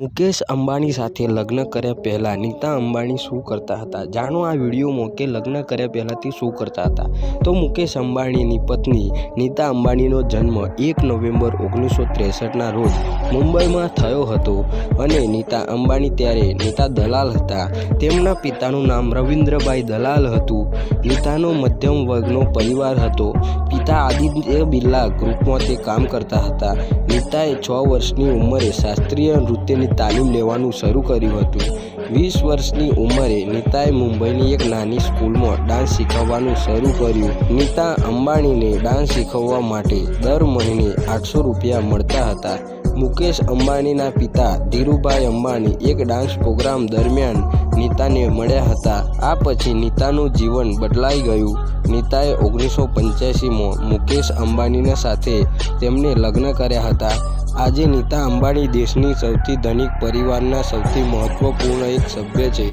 મુકેશ અંબાણી સાથે લગ્ન કર્યા પહેલાં નીતા અંબાણી શું કરતા હતા? જાણો આ વિડીયોમાં કે લગ્ન કર્યા પહેલાંથી શું કરતા હતા? તો મુકેશ અંબાણીની પત્ની નીતા અંબાણીનો જન્મ એક નવેમ્બર ઓગણીસો ત્રેસઠના રોજ મુંબઈમાં થયો હતો અને નીતા અંબાણી ત્યારે નીતા દલાલ હતા. તેમના પિતાનું નામ રવિન્દ્રભાઈ દલાલ હતું. નીતાનો મધ્યમ વર્ગનો પરિવાર હતો. પિતા આદિત્ય બિરલા ગ્રુપમાં તે કામ કરતા હતા. નીતાએ છ વર્ષની ઉંમરે શાસ્ત્રીય નૃત્યની તાલીમ લેવાનું શરૂ કર્યું હતું. વીસ વર્ષની ઉંમરે નીતાએ મુંબઈની એક નાની સ્કૂલમાં ડાન્સ શીખવવાનું શરૂ કર્યું. નીતા અંબાણીને ડાન્સ શીખવવા માટે દર મહિને આઠસો રૂપિયા મળતા હતા. મુકેશ અંબાણીના પિતા ધીરુભાઈ અંબાણી એક ડાન્સ પ્રોગ્રામ દરમિયાન નીતાને મળ્યા હતા. આ પછી નીતાનું જીવન બદલાઈ ગયું. નીતાએ ઓગણીસો પંચ્યાસીમાં મુકેશ અંબાણીના સાથે તેમને લગ્ન કર્યા હતા. આજે નીતા અંબાણી દેશની સૌથી ધનિક પરિવારના સૌથી મહત્વપૂર્ણ એક સભ્ય છે.